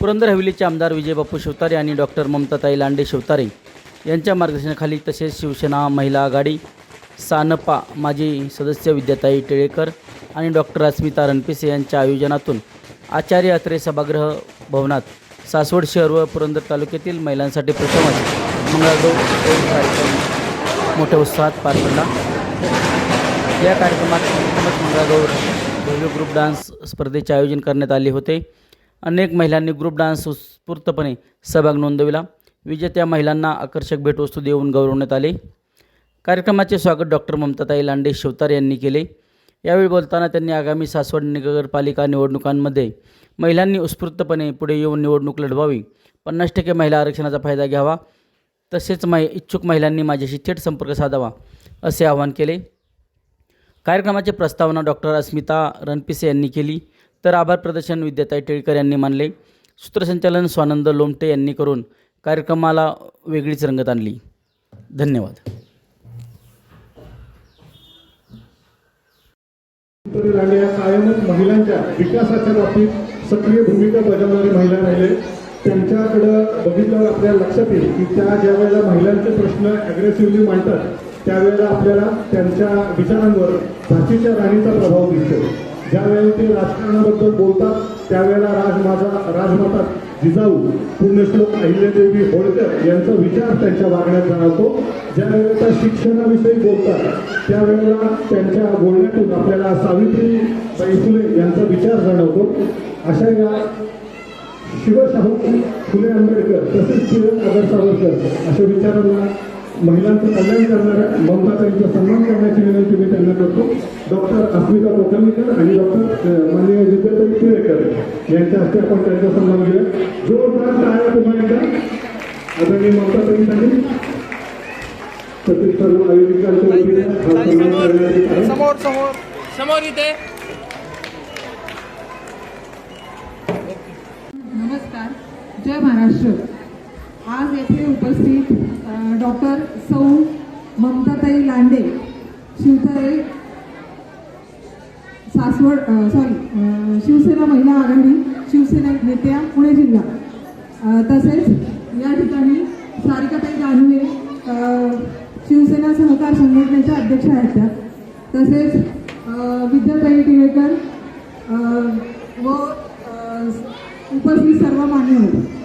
पुरंदर हवेलीचे आमदार विजय बापू शिवतारे आणि डॉक्टर ममताताई लांडे शिवतारे यांच्या मार्गदर्शनाखाली तसेच शिवसेना महिला आघाडी सानपा माजी सदस्य विद्याताई टिळेकर आणि डॉक्टर अस्मिता रणपिसे यांच्या आयोजनातून आचार्य अत्रे सभागृह भवनात सासवड शहर व पुरंदर तालुक्यातील महिलांसाठी प्रथमच मंगळागौर कार्यक्रम मोठ्या उत्साहात पार पडला. या कार्यक्रमात प्रथमच मंगळागौर भव्य ग्रुप डान्स स्पर्धेचे आयोजन करण्यात आले होते. अनेक महिलांनी ग्रुप डान्स उत्स्फूर्तपणे सहभाग नोंदविला. विजेत्या महिलांना आकर्षक भेटवस्तू देऊन गौरवण्यात आले. कार्यक्रमाचे स्वागत डॉक्टर ममताताई लांडे शिवतार यांनी केले. यावेळी बोलताना त्यांनी आगामी सासवड नगरपालिका निवडणुकांमध्ये महिलांनी उत्स्फूर्तपणे पुढे येऊन निवडणूक लढवावी. पन्नास टक्के महिला आरक्षणाचा फायदा घ्यावा. तसेच मै इच्छुक महिलांनी माझ्याशी थेट संपर्क साधावा असे आवाहन केले. कार्यक्रमाची प्रस्तावना डॉक्टर अस्मिता रणपिसे यांनी केली. तर आभार प्रदर्शन विद्याताई टिळकर यांनी मानले. सूत्रसंचालन स्वानंद लोमटे यांनी करून कार्यक्रमाला वेगळीच रंगत आणली. धन्यवाद. आणि या कायमच महिलांच्या विकासाच्या बाबतीत सक्रिय भूमिका बजावणारे महिला राहिले. त्यांच्याकडं बघितल्यावर आपल्याला लक्षात येईल की त्या ज्या वेळेला महिलांचे प्रश्न अग्रेसिव्हली मांडतात त्यावेळेला आपल्याला त्यांच्या विचारांवर झाशीच्या राणीचा प्रभाव दिसतो. ज्यावेळी ते राजकारणाबद्दल बोलतात त्यावेळेला राज माझा राजमाता जिजाऊ पुण्यश्लोक अहिल्यादेवी होळकर यांचा विचार त्यांच्या वागण्यात जाणवतो. ज्या वेळेला त्या शिक्षणाविषयी बोलतात त्यावेळेला त्यांच्या बोलण्यातून आपल्याला सावित्रीबाई फुले यांचा विचार जाणवतो. अशा या शिवशाहू फुले आंबेडकर तसेच किरण नगर सावरकर अशा विचारांना महिलांचं कल्याण करणाऱ्या ममताताईंचा सन्मान करण्याची विनंती मी त्यांना करतो. डॉक्टर अस्मिता कोकणकर आणि डॉक्टर माननीय विद्याताई टिळेकर यांच्या हस्ते आपण त्यांचा सन्मान घेऊया. जोरदार टाळ्या पुन्हा एकदा आदरणीय ममताताईंसाठी तसेच सर्व आयोजकांच्या हा समोर समोर समोर इथे. नमस्कार. जय महाराष्ट्र. आज येथे उपस्थित डॉक्टर सौ ममताताई लांडे शिवतारे सासवड सॉरी शिवसेना महिला आघाडी शिवसेना नेत्या पुणे जिल्हा. तसेच या ठिकाणी सारिकाताई दानवे शिवसेना सहकार संघटनेच्या अध्यक्ष आहेत त्या. तसेच विद्याताई टिळेकर व उपस्थित सर्व मान्यवर होते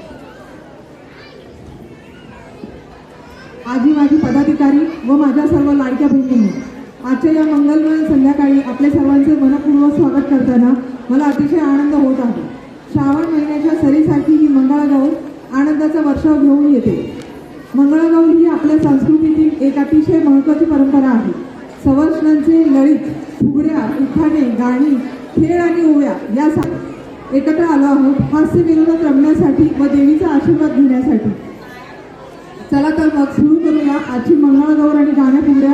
व माझ्या सर्व लाडक्या बहिणींनी आजच्या या मंगलमय संध्याकाळी आपल्या सर्वांचे मनपूर्वक स्वागत करताना मला अतिशय आनंद होत आहे. श्रावण महिन्याच्या सरीसारखी ही मंगळागौर आनंदाचा वर्षाव घेऊन येते. मंगळागौर ही आपल्या संस्कृतीतील एक अतिशय महत्त्वाची परंपरा आहे. सवर्षणांचे लळीत फुगड्या उखाणे गाणी खेळ आणि ओव्या या सा एकत्र आलो आहोत हास्य विनोदात रमण्यासाठी व देवीचा आशीर्वाद घेण्यासाठी. चला तर मग सुरू करूया आजची मंगळागौर आणि गाण्या फुगड्या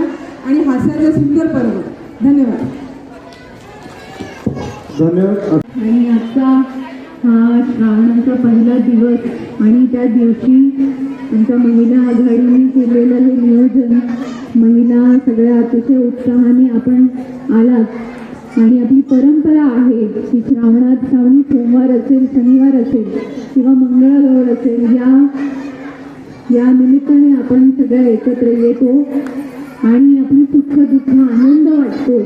आणि हास्याचे सुंदर पर्व. धन्यवाद. धन्यवाद. आणि आजचा हा श्रावणाचा पहिला दिवस आणि त्या दिवशी आमच्या महिला आघाडीने केलेलं हे नियोजन महिला सगळ्या अतिशय उत्साहाने आपण आलात. आणि आपली परंपरा आहे की श्रावणात श्रावणी सोमवार असेल शनिवार असेल किंवा मंगळागौर असेल या या निमित्ताने एकत्र येतो आणि आपली सुख दुःख आनंद वाटतो.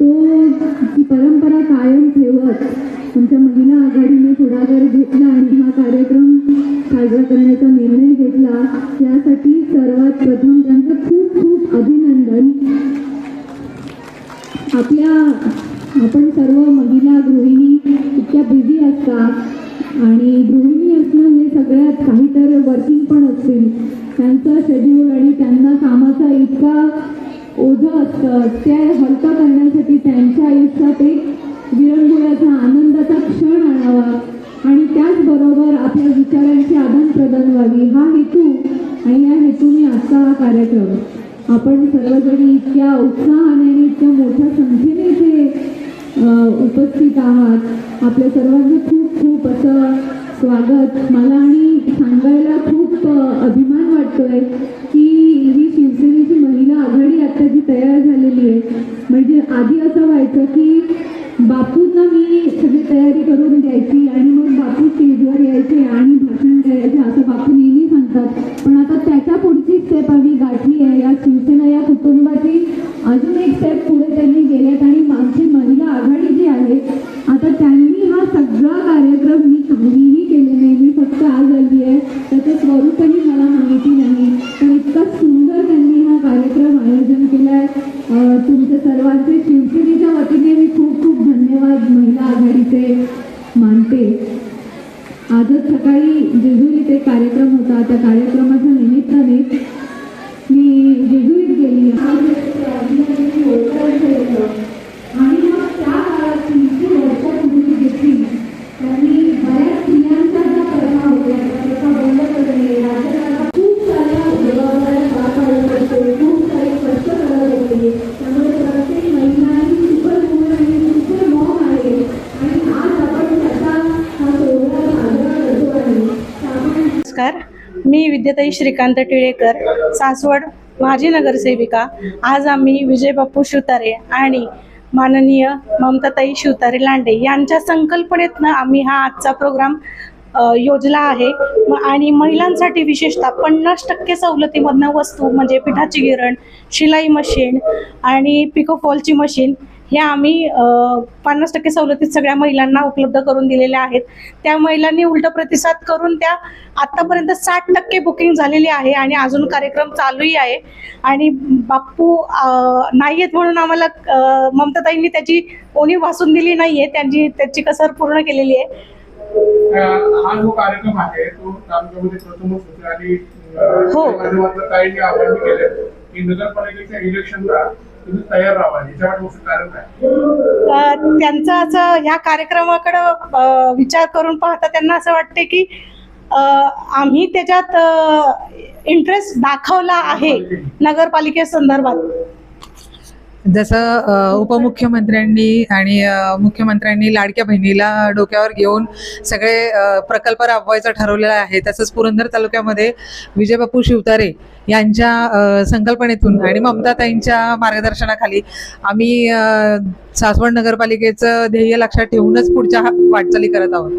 तो ती परंपरा कायम ठेवत आमच्या महिला आघाडीने पुढाकार घेतला आणि हा कार्यक्रम साजरा करण्याचा निर्णय घेतला त्यासाठी सर्वात प्रथम आहेत काही तर वर्किंग पण असतील. त्यांचा शेड्यूल आणि त्यांना कामाचा इतका ओझं असतं. त्या हलका करण्यासाठी त्यांच्या आयुष्यात एक विरंगुळ्याचा आनंदाचा क्षण आणावा. आणि त्याचबरोबर आपल्या विचारांची आदानप्रदान व्हावी. हा हेतू आणि या हेतूने आजचा हा कार्यक्रम. आपण सर्वजणी इतक्या उत्साहाने आणि इतक्या मोठ्या संख्येने इथे उपस्थित आहात. आपल्या सर्वांचं खूप खूप असं स्वागत. मला आणि सांगायला खूप अभिमान वाटतोय. मी विद्याताई श्रीकांत टिळेकर सासवड माजी नगरसेविका. आज आम्ही विजय बापू शिवतारे आणि माननीय ममताताई शिवतारे लांडे यांच्या संकल्पनेतनं आम्ही हा आजचा प्रोग्राम योजला आहे. आणि महिलांसाठी विशेषतः पन्नास टक्के सवलतीमधनं वस्तू म्हणजे पिठाची गिरण शिलाई मशीन आणि पिकोफॉलची मशीन ह्या आम्ही पन्नास टक्के सवलतीत सगळ्या महिलांना उपलब्ध करून दिलेल्या आहेत. त्या महिलांनी उलट प्रतिसाद करून त्या आत्तापर्यंत साठ टक्के बुकिंग झालेली आहे आणि अजून कार्यक्रम चालूही आहे. आणि बाप्पू नाही आहेत म्हणून आम्हाला ममताताईंनी त्याची कोणी वासून दिली नाही आहे त्यांची त्याची कसर पूर्ण केलेली आहे. हा जो कार्यक्रम आहे तो तालुक्यामध्ये प्रथमच होते आणि अं, हो. त्या माध्यमातून ताईंनी आवाहन केले की नगरपालिकेच्या इलेक्शनला तुम्ही तयार राहा याच्यावर कारण त्यांचं असं ह्या कार्यक्रमाकडं विचार करून पाहता त्यांना असं वाटते की आम्ही त्याच्यात इंटरेस्ट दाखवला आहे. नगरपालिकेसंदर्भात. जसं उपमुख्यमंत्र्यांनी आणि मुख्यमंत्र्यांनी लाडक्या बहिणीला डोक्यावर घेऊन सगळे प्रकल्प राबवायचं ठरवलेलं आहे. तसंच पुरंदर तालुक्यामध्ये विजयबापू शिवतारे यांच्या संकल्पनेतून आणि ममताताईंच्या मार्गदर्शनाखाली आम्ही सासवड नगरपालिकेचं ध्येय लक्षात ठेवूनच पुढच्या हा- वाटचाली करत आहोत.